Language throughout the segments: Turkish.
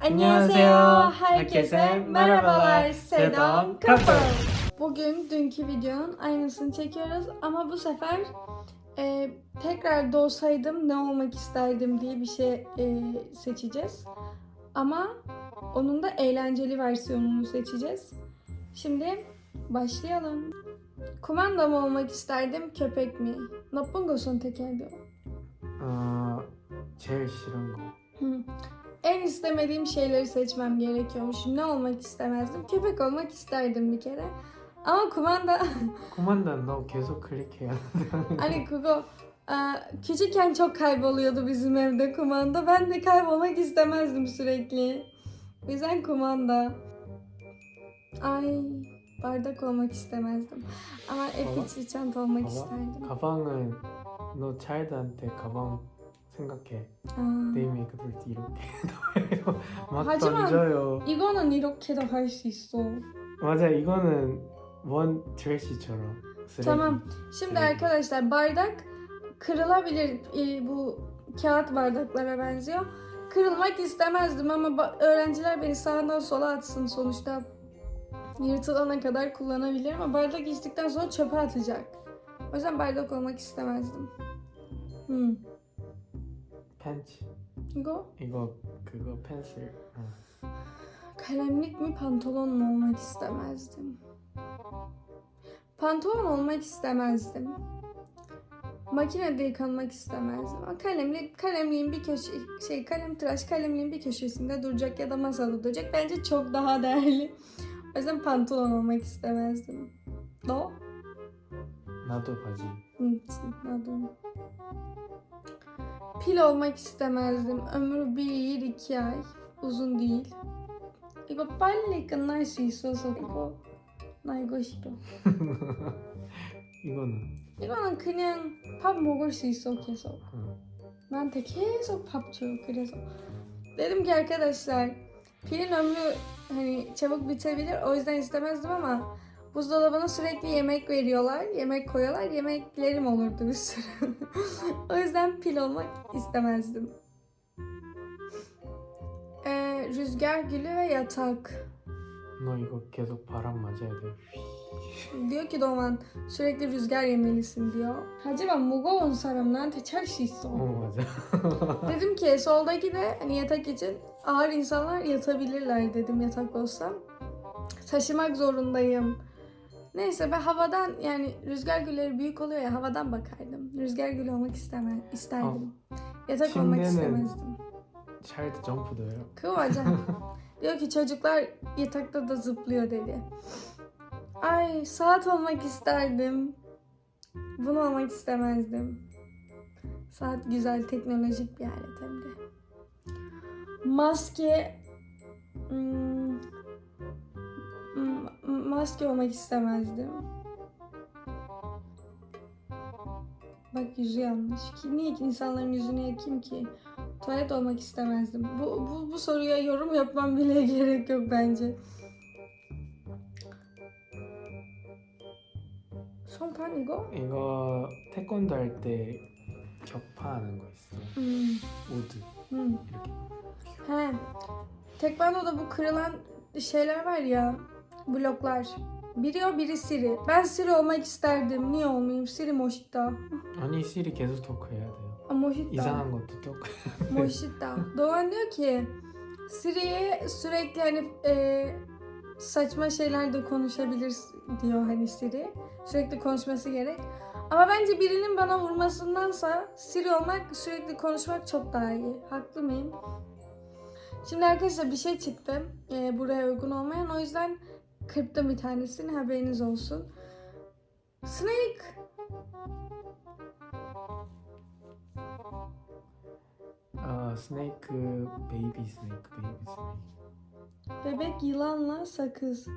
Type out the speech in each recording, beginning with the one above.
Annyeonghaseyo. Herkese Herkese merhabalar. merhabalar. Sedam Sedam Couple. Couple. Bugün dünkü videonun aynısını çekiyoruz ama bu sefer e, tekrar doğsaydım ne olmak isterdim diye bir şey e, seçeceğiz. Ama onun da eğlenceli versiyonunu seçeceğiz. Şimdi başlayalım. Kumanda mı olmak isterdim, köpek mi? 나쁜 거 선택해야 어, 제일 싫은 거. Hı. En istemediğim şeyleri seçmem gerekiyormuş. Ne olmak istemezdim? Köpek olmak isterdim bir kere. Ama kumanda 코만다 너 계속 클릭해야 돼. hani Kugo e, küçükken çok kayboluyordu bizim evde kumanda. Ben de kaybolmak istemezdim sürekli. O yüzden kumanda. Ay bardak olmak istemezdim. Ama hep Baba? içli çanta olmak Baba? isterdim. 가방은 너 차일드한테 가방 생각해. Aa. 네이메이크들 이렇게 넣어요. 막 하지만- 던져요. 이거는 이렇게도 할 수 있어. 맞아 이거는 원 드레시처럼. 쓰레기. Tamam. Şimdi Evet. arkadaşlar bardak kırılabilir. Ee, bu kağıt bardaklara benziyor. Kırılmak istemezdim ama ba- öğrenciler beni sağdan sola atsın sonuçta. Yırtılana kadar kullanabilirim ama bardak içtikten sonra çöpe atacak. O yüzden bardak olmak istemezdim. Hmm. 팬츠. 이거 이거 그거 펜슬. 어. kalemlik mi pantolon mu olmak istemezdim. Pantolon olmak istemezdim. Makinede yıkanmak istemezdim. Ama kalemlik, kalemliğin bir köşe, şey kalem tıraş kalemliğin bir köşesinde duracak ya da masada duracak. Bence çok daha değerli. O yüzden pantolon olmak istemezdim. No? 나도 바지. Hı, nadım. Pil olmak istemezdim. Ömrü bir, iki ay. Uzun değil. 이거 빨리 끝날 수 있어서 이거 나 이거 싫어. 이거는 이거는 그냥 밥 먹을 수 있어 계속. 응. 나한테 계속 밥 줘요. 그래서 dedim ki arkadaşlar pilin ömrü hani çabuk bitebilir. O yüzden istemezdim ama buzdolabına sürekli yemek veriyorlar. Yemek koyuyorlar. Yemeklerim olurdu bir sürü. o yüzden pil olmak istemezdim. Ee, rüzgar gülü ve yatak. 너 이거 계속 바람 맞아야 돼. Diyor ki Doğan sürekli rüzgar yemelisin diyor. Haciman mugovon saram naante 찰수 있어. 어 맞아. Dedim ki soldaki de hani yatak için ağır insanlar yatabilirler dedim yatak olsa. Taşımak zorundayım. Neyse ben havadan yani rüzgar gülleri büyük oluyor ya havadan bakardım. Rüzgar gülü olmak istemem, isterdim. Yatak olmak Şimdinin- istemezdim. 차일드 점프도요. Kıvaca. Diyor ki çocuklar yatakta da zıplıyor dedi. Ay saat olmak isterdim. Bunu olmak istemezdim. Saat güzel teknolojik bir alet hem de. Maske hmm, hmm, maske olmak istemezdim. Bak yüzü yanlış. Ki, niye ki insanların yüzünü yakayım ki? Tuvalet olmak istemezdim. Bu, bu, bu soruya yorum yapmam bile gerek yok bence. 손판 이거? 이거 태권도 할 때 격파하는 거 있어. Hmm. 우드 hmm. 이렇게. He. Tekvando'da bu kırılan şeyler var ya. Bloklar. Biri o biri Siri. Ben Siri olmak isterdim. Niye olmayayım? Siri 멋있다. 아니 실이 계속 토크해야 돼요. 아, 멋있다. 이상한 것도 토크. Moşita. Doğan diyor ki Siri'ye sürekli hani e, saçma şeyler de konuşabilir diyor hani Siri. Sürekli konuşması gerek. Ama bence birinin bana vurmasındansa Siri olmak, sürekli konuşmak çok daha iyi. Haklı mıyım? Şimdi arkadaşlar bir şey çıktı. e, buraya uygun olmayan. O yüzden Kırptım bir tanesini haberiniz olsun. Snake! Aa, snake, e, baby snake, baby snake. Bebek yılanla sakız.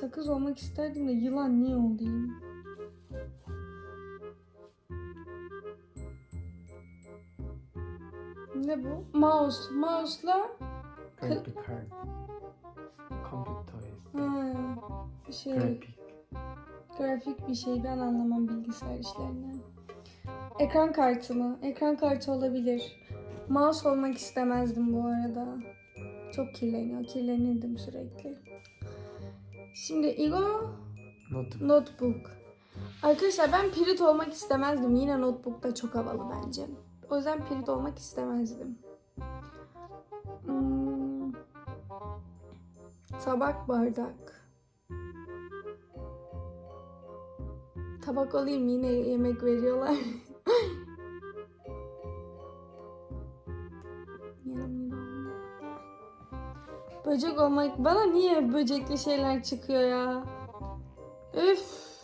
Sakız olmak isterdim de yılan niye oldu? Ne bu? Mouse. Mouse'la... Kırk kart. şey grafik. grafik bir şey ben anlamam bilgisayar işlerinden. Ekran kartı mı? Ekran kartı olabilir. Mouse olmak istemezdim bu arada. Çok kirleniyor. Kirlenirdim sürekli. Şimdi Ego Not. Notebook. Arkadaşlar ben pirit olmak istemezdim. Yine notebook da çok havalı bence. O yüzden pirit olmak istemezdim. Hmm. Tabak bardak. Tabak olayım yine yemek veriyorlar. Böcek olmak bana niye böcekli şeyler çıkıyor ya? Üf.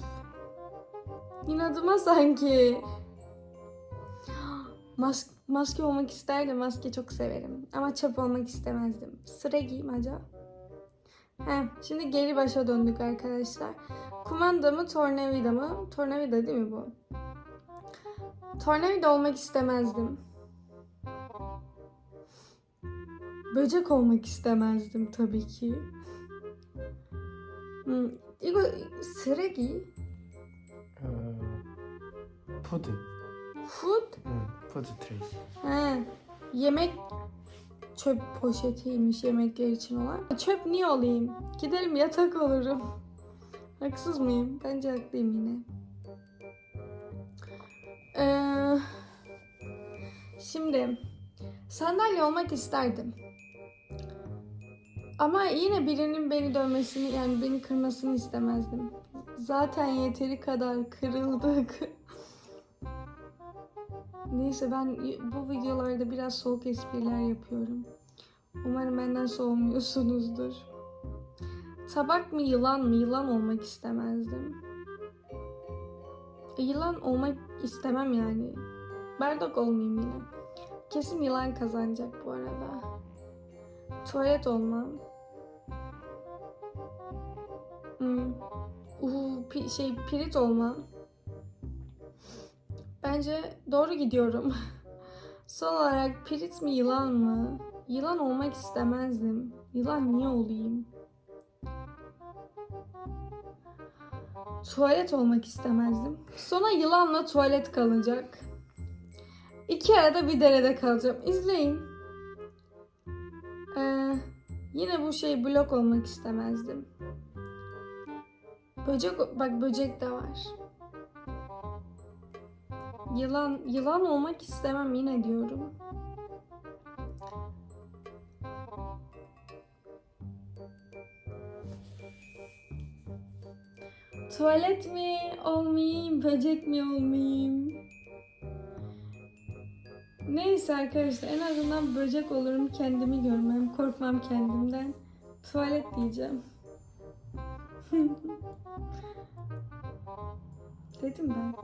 İnadıma sanki. Mas maske olmak isterdim. Maske çok severim. Ama çöp olmak istemezdim. Sıra giyim acaba. Heh, şimdi geri başa döndük arkadaşlar. Kumanda mı tornavida mı? Tornavida değil mi bu? Tornavida olmak istemezdim. Böcek olmak istemezdim tabii ki. Hmm, 이거 쓰레기? 어, 푸드. Food? 응, 푸드 트레이. He, yemek çöp poşetiymiş yemekler için olan. Çöp niye olayım? Giderim yatak olurum. Haksız mıyım? Bence haklıyım yine. Ee, şimdi sandalye olmak isterdim. Ama yine birinin beni dövmesini yani beni kırmasını istemezdim. Zaten yeteri kadar kırıldık. Neyse ben bu videolarda biraz soğuk espriler yapıyorum. Umarım benden soğumuyorsunuzdur. Tabak mı yılan mı? Yılan olmak istemezdim. E, yılan olmak istemem yani. Bardak olmayayım yine. Kesin yılan kazanacak bu arada. Tuvalet olmam. Hmm. Uhu, pi- şey pirit olmam. Bence doğru gidiyorum. Son olarak pirit mi yılan mı? Yılan olmak istemezdim. Yılan niye olayım? Tuvalet olmak istemezdim. Sonra yılanla tuvalet kalacak. İki arada bir derede kalacağım. İzleyin. Ee, yine bu şey blok olmak istemezdim. Böcek, bak böcek de var. Yılan, yılan olmak istemem yine diyorum. Tuvalet mi olmayayım, böcek mi olmayayım? Neyse arkadaşlar en azından böcek olurum kendimi görmem, korkmam kendimden. Tuvalet diyeceğim. Dedim ben.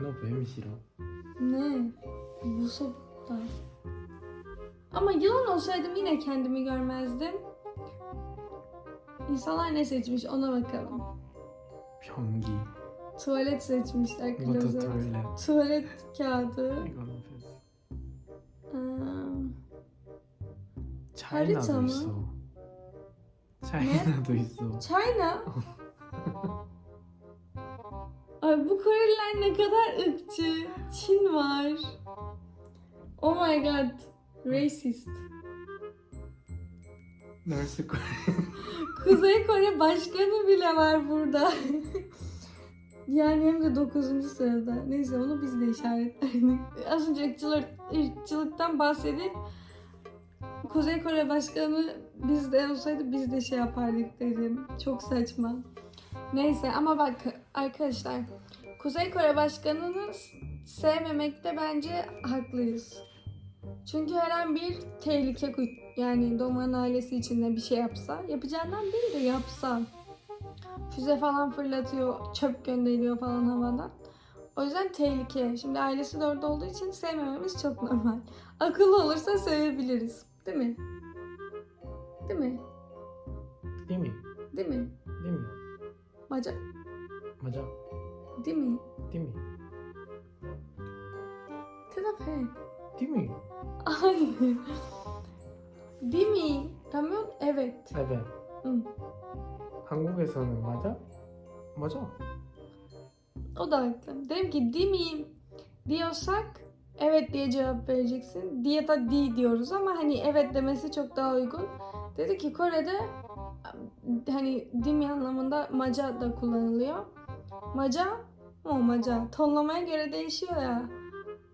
너 뱀이 싫어? Ne? Musob'da. Ama yılan olsaydım yine kendimi görmezdim. İnsanlar ne seçmiş ona bakalım. 변기. Tuvalet seçmişler 이것도 klozet. 토일렛. Tuvalet kağıdı. 이거는 패스. Aa, 차이나도 하리차마? 있어. China'da izliyorum. China? Ay bu Koreliler ne kadar ırkçı. Çin var. Oh my god. Racist. Neresi Kore? Kuzey Kore başkanı bile var burada. yani hem de 9. sırada. Neyse onu biz de işaretledik. Az önce ırkçılık, ırkçılıktan bahsedip Kuzey Kore başkanı bizde olsaydı biz de şey yapardık dedim. Çok saçma. Neyse ama bak arkadaşlar Kuzey Kore başkanını sevmemekte bence haklıyız. Çünkü her an bir tehlike yani Doğan ailesi içinde bir şey yapsa yapacağından değil de yapsa füze falan fırlatıyor, çöp gönderiyor falan havadan. O yüzden tehlike. Şimdi ailesi de orada olduğu için sevmememiz çok normal. Akıllı olursa sevebiliriz. Değil mi? Değil mi? 띠미. Değil mi? 띠미. Maca, 맞아. değil mi? 띠미. Tedap et. 띠미. Hayır. Değil mi? Ramyon evet. Evet. Hı. 한국에서는 맞아? 맞아. O da haklı. Dedim ki değil mi? diyorsak evet diye cevap vereceksin. Diye da di diyoruz ama hani evet demesi çok daha uygun. Dedi ki Kore'de hani dimi anlamında maca da kullanılıyor. Maca o maca. Tonlamaya göre değişiyor ya.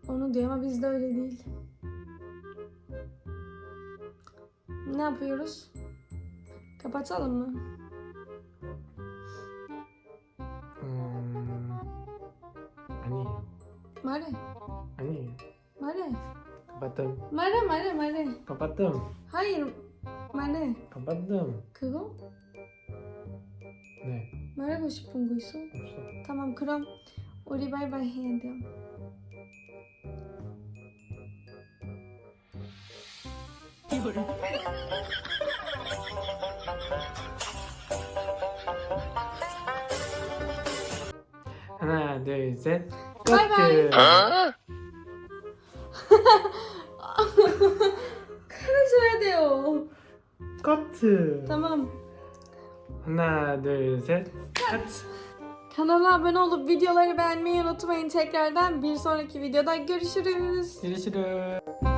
Onu diyor ama bizde öyle değil. Ne yapıyoruz? Kapatalım mı? Hmm. Hani? Mare. Hani? Mare. Kapattım. Mare mare mare. Kapattım. Hayır Mare. 가봤음. 그거? 네. 말하고 싶은 거 있어? 없어. tamam 그럼 우리 바이바이 해야 돼요. 하나, 둘, 셋. 바이바이. 끝. 칼을 줘야 돼요. Katı. Tamam. Ana dövse. Kat. Kanala abone olup videoları beğenmeyi unutmayın tekrardan. Bir sonraki videoda görüşürüz. Görüşürüz.